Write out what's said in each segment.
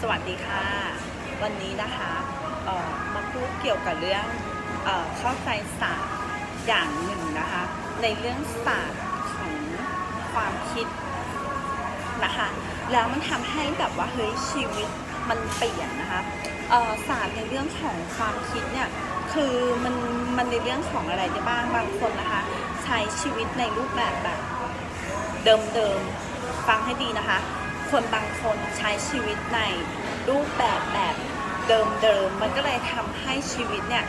สวัสดีค่ะ วันนี้นะคะมาพูดเกี่ยวกับเรื่องเออเข้าใจศาสตร์อย่างหนึ่งนะคะ ในเรื่องศาสตร์ของความคิดนะคะแล้วมันทำให้แบบว่าเฮ้ยชีวิตมันเปลี่ยนนะคะศาสตร์ในเรื่องของความคิดเนี่ยคือมันมันในเรื่องของอะไรได้บ้างบางคนนะคะ ใช้ชีวิตในรูปแบบแบบเดิมๆฟังให้ดีนะคะ คนบางคนใช้ชีวิตในรูปแบบแบบเดิมๆ มันก็เลยทำให้ชีวิตเนี่ย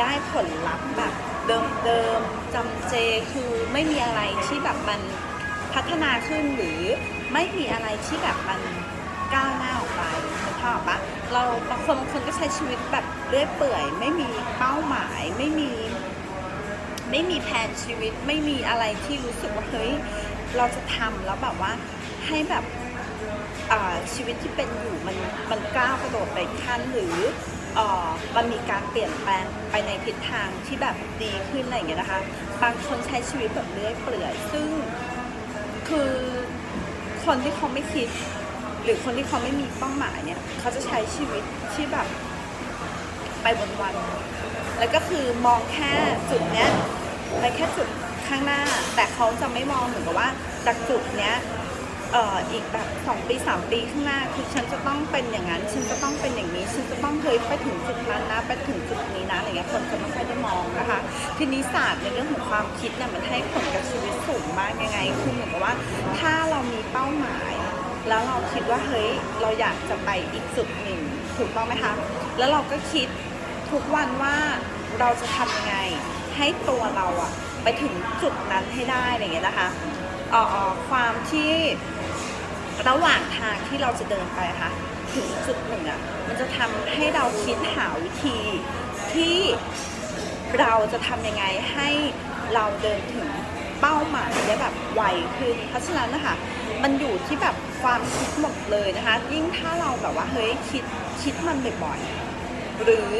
ได้ผลลัพธ์แบบเดิมๆจำเจคือไม่มีอะไรที่แบบมันพัฒนาขึ้นหรือไม่มีอะไรที่แบบมันก้าวหน้าออกไปนึกภาปะเราบางคนบางคนก็ใช้ชีวิตแบบเรื่อยเปื่อย ไม่มีเป้าหมายไม่มี ไม่มีแผนชีวิตไม่มีอะไรที่รู้สึกว่าเฮ้ยเราจะทำแล้วแบบว่าให้แบบ ชีวิตที่เป็นอยู่มันมันก้าวกระโดดไปขั้นหรืออมันมีการเปลี่ยนแปลงไปในทิศทางที่แบบดีขึ้นอะไรอย่างเงี้ยนะคะ บางคนใช้ชีวิตแบบเลื่อยเปลื่อยซึ่งคือคนที่เขาไม่คิด หรือคนที่เขาไม่มีเป้าหมายเนี่ยเขาจะใช้ชีวิตที่แบบไปวันๆแล้วก็คือมองแค่จุดเนี้ยไปแค่จุดข้างหน้า แต่เขาจะไม่มองเหมือนกับว่าจากจุดเนี้ย เอ่ออีกแบบสองปีสามปีข้างหน้าคือฉันจะต้องเป็นอย่างนั้น ฉันจะต้องเป็นอย่างนี้ ฉันจะต้องเคยไปถึงจุดนั้นนะ ไปถึงจุดนี้นะอะไรเงี้ยคนจะไม่ค่อยได้มองนะคะ ทีนี้ศาสตร์ในเรื่องของความคิดเนี่ยมันให้ผลกับชีวิตสูงมากยังไงคือเหมือนกับว่าถ้าเรามีเป้าหมาย แล้วเราคิดว่าเฮ้ยเราอยากจะไปอีกจุดหนึ่งถูกต้องไหมคะแล้วเราก็คิดทุกวันว่าเราจะทำยังไงให้ตัวเราอะไปถึงจุดนั้นให้ได้อะไรอย่างเงี้ยนะคะ เอ่อความที่ระหว่างทางที่เราจะเดินไปค่ะถึงจุดหนึ่งอะมันจะทำให้เราคิดหาวิธีที่เราจะทำยังไงให้เราเดินถึงเป้าหมายได้แบบไวขึ้นเพราะฉะนั้นนะคะมันอยู่ที่แบบความคิดหมดเลยนะคะ ยิ่งถ้าเราแบบว่าเฮ้ยคิดคิดมันบ่อยๆ หรือ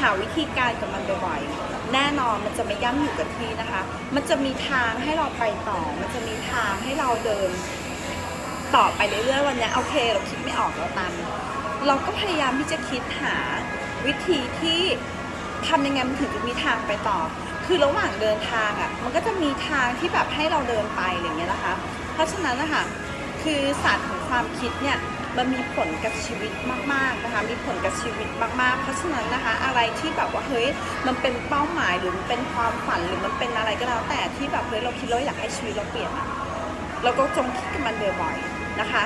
หาวิธีการกับมันบ่อยๆ แน่นอนมันจะไม่ย่ำอยู่กับที่นะคะ มันจะมีทางให้เราไปต่อ มันจะมีทางให้เราเดิน ต่อไปเรื่อยๆ วันนี้โอเค เราคิดไม่ออกเราตันเราก็พยายามที่จะคิดหาวิธีที่ทำยังไงมันถึงจะมีทางไปต่อ คือระหว่างเดินทางอะ มันก็จะมีทางที่แบบให้เราเดินไปอะไรอย่างเงี้ยนะคะ เพราะฉะนั้นนะคะคือศาสตร์ของ ความคิดเนี่ยมันมีผลกับชีวิตมากๆนะคะ มีผลกับชีวิตมากๆ เพราะฉะนั้นนะคะ อะไรที่แบบว่าเฮ้ยมันเป็นเป้าหมายหรือมันเป็นความฝันหรือมันเป็นอะไรก็แล้วแต่ที่แบบเฮ้ยเราคิดแล้วอยากให้ชีวิตเราเปลี่ยนอะเราก็จงคิดกับมันบ่อยๆนะคะ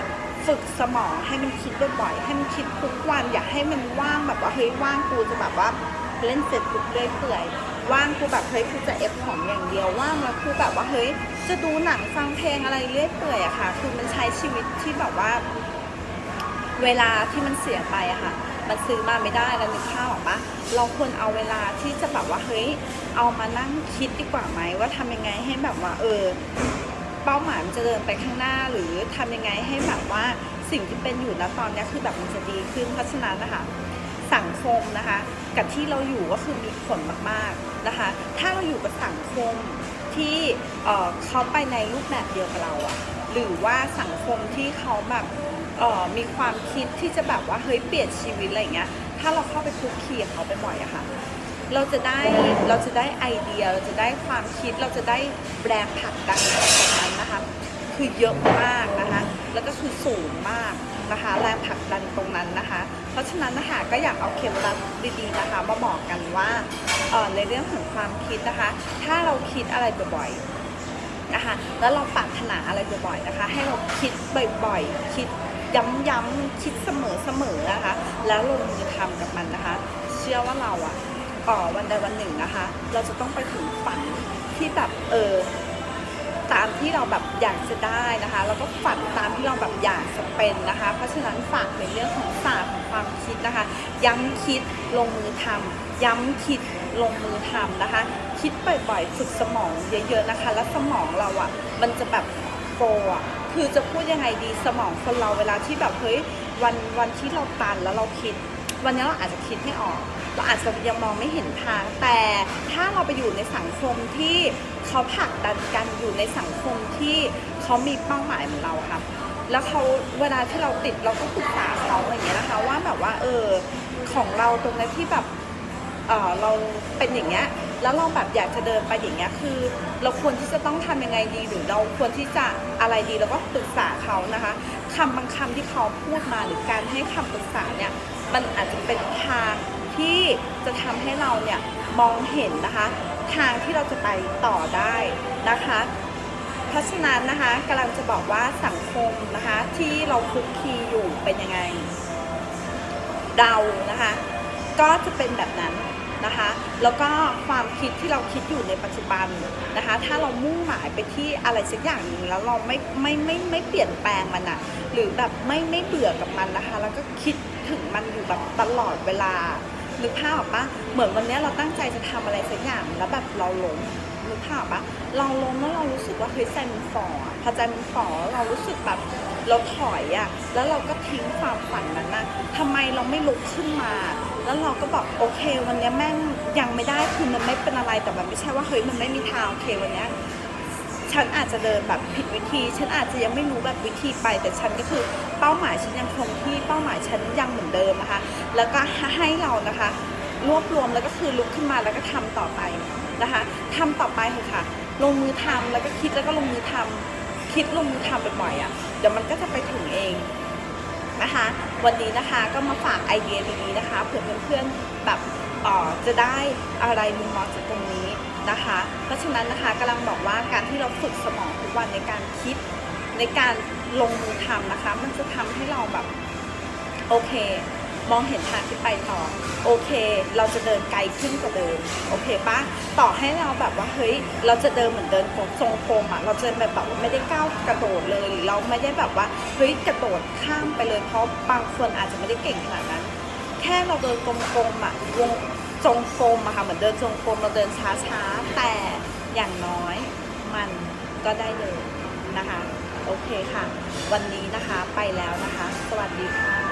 ฝึกสมองให้มันคิดบ่อยๆให้มันคิดทุกวันอย่าให้มันว่างแบบว่าเฮ้ยว่างกูจะแบบว่าเล่นเสร็จปุ๊บเรื่อยเปื่อย ว่างกูแบบเฮ้ยกูจะเอฟของอย่างเดียวว่างแล้วกูแบบว่าเฮ้ยจะดูหนังฟังเพลงอะไรเรื่อยเปื่อยอะค่ะ คือมันใช้ชีวิตที่แบบว่า เวลาที่มันเสียไปอะค่ะ มันซื้อมาไม่ได้แล้วนึกภาพออกปะเราควรเอาเวลาที่จะแบบว่าเฮ้ยเอามานั่งคิดดีกว่าไหมว่าทำยังไงให้แบบว่า เออ เป้าหมายมันจะเดินไปข้างหน้าหรือทำยังไงให้แบบว่าสิ่งที่เป็นอยู่นะตอนนี้คือแบบมันจะดีขึ้นเพราะฉะนั้นนะคะ สังคมนะคะ กับที่เราอยู่ก็คือมีผลมากๆนะคะ ถ้าเราอยู่กับสังคมที่เขาไปในรูปแบบเดียวกับเราอะหรือว่าสังคมที่เขาแบบมีความคิดที่จะแบบว่าเฮ้ยเปลี่ยนชีวิตอะไรเงี้ย ถ้าเราเข้าไปคุกคีกับเขาไปบ่อยอะค่ะ เราจะได้เราจะได้ไอเดียเราจะได้ความคิดเราจะได้แรงผลักดันตรงนั้นนะคะ คือเยอะมากนะคะ แล้วก็คือสูงมาก นะคะแรงผลักดันตรงนั้นนะคะ เพราะฉะนั้นนะคะก็อยากเอาเคล็ดลับดีๆนะคะมาบอกกันว่าในเรื่องของความคิดนะคะ ถ้าเราคิดอะไรบ่อยๆนะคะ แล้วเราปรารถนาอะไรบ่อยๆนะคะ ให้เราคิดบ่อยๆ คิดย้ำๆคิดเสมอๆนะคะ แล้วลงมือทำกับมันนะคะ เชื่อว่าเราอะเอ่อวันใดวันหนึ่งนะคะ เราจะต้องไปถึงฝันที่แบบเออ ตามที่เราแบบอยากจะได้นะคะแล้วก็ฝันตามที่เราแบบอยากจะเป็นนะคะ เพราะฉะนั้นฝากในเรื่องของศาสตร์ของความคิดนะคะ ย้ำคิดลงมือทำย้ำคิดลงมือทำนะคะ คิดบ่อยๆฝึกสมองเยอะๆนะคะ แล้วสมองเราอะ่ะมันจะแบบโฟอะคือจะพูดยังไงดีสมองคนเราเวลาที่แบบเฮ้ยวันวันที่เราตันแล้วเราคิด วันนี้เราอาจจะคิดไม่ออก เราอาจจะยังมองไม่เห็นทาง แต่ถ้าเราไปอยู่ในสังคมที่เขาผลักดันกันอยู่ในสังคมที่เขามีเป้าหมายเหมือนเราค่ะ แล้วเขาเวลาที่เราติดเราก็ปรึกษาเขาอย่างเงี้ยนะคะว่าแบบว่าเออของเราตรงนั้นที่แบบเออเราเป็นอย่างเงี้ยแล้วเราแบบอยากจะเดินไปอย่างเงี้ยคือ เราควรที่จะต้องทำยังไงดีหรือเราควรที่จะอะไรดีเราก็ปรึกษาเขานะคะ คำบางคำที่เขาพูดมาหรือการให้คำปรึกษาเนี่ยมันอาจจะเป็นทางที่จะทำให้เราเนี่ยมองเห็นนะคะ ทางที่เราจะไปต่อได้นะคะ เพราะฉะนั้นนะคะกำลังจะบอกว่าสังคมนะคะที่เราคุกคีอยู่เป็นยังไงเรานะคะ ก็จะเป็นแบบนั้น นะคะ แล้วก็ความคิดที่เราคิดอยู่ในปัจจุบันนะคะ ถ้าเรามุ่งหมายไปที่อะไรสักอย่างหนึ่งแล้วเราไม่ไม่ไม่ไม่เปลี่ยนแปลงมันอะหรือแบบไม่ไม่เบื่อกับมันนะคะ แล้วก็คิดถึงมันอยู่แบบตลอดเวลานึกภาพออกปะเหมือนวันนี้เราตั้งใจจะทำอะไรสักอย่างแล้วแบบเราหลง นึกภาพปะเราล้มแล้วเรารู้สึกว่าเฮ้ยใจมันฝ่ออะพอใจมันฝ่อเรารู้สึกแบบเราถอยอะแล้วเราก็ทิ้งความฝันนั้นนะทำไมเราไม่ลุกขึ้นมา แล้วเราก็บอกโอเค วันนี้แม่งยังไม่ได้คือมันไม่เป็นอะไรแต่มันไม่ใช่ว่าเฮ้ยมันไม่มีทางโอเควันนี้ฉันอาจจะเดินแบบผิดวิธี ฉันอาจจะยังไม่รู้แบบวิธีไป แต่ฉันก็คือเป้าหมายฉันยังคงที่เป้าหมายฉันยังเหมือนเดิมนะคะ แล้วก็ให้เรานะคะ รวบรวมแล้วก็คือลุกขึ้นมาแล้วก็ทำต่อไปนะคะทำต่อไปเถอะค่ะ ลงมือทำแล้วก็คิดแล้วก็ลงมือทำคิดลงมือทำบ่อยๆอะเดี๋ยวมันก็จะไปถึงเองนะคะ วันนี้นะคะก็มาฝากไอเดียดีๆนะคะเผื่อเพื่อนๆแบบอ่อจะได้อะไรมุมมองจากตรงนี้นะคะ เพราะฉะนั้นนะคะกำลังบอกว่าการที่เราฝึกสมองทุกวันในการคิดในการลงมือทำนะคะ มันจะทำให้เราแบบโอเค มองเห็นทางที่ไปต่อ โอเค เราจะเดินไกลขึ้นกว่าเดิม โอเคปะต่อให้เราแบบว่าเฮ้ย เราจะเดินเหมือนเดินทรงกลมอะเราจะแบบแบบว่าไม่ได้ก้าวกระโดดเลยหรือเราไม่ได้แบบว่าเฮ้ยกระโดดข้ามไปเลยเพราะบางคนอาจจะไม่ได้เก่งขนาดนั้น แค่เราเดินกลมๆอะวงจงกรมอะค่ะเหมือนเดินจงกรมเราเดินช้าๆ แต่อย่างน้อยมันก็ได้เลยนะคะ โอเคค่ะ วันนี้นะคะไปแล้วนะคะ สวัสดีค่ะ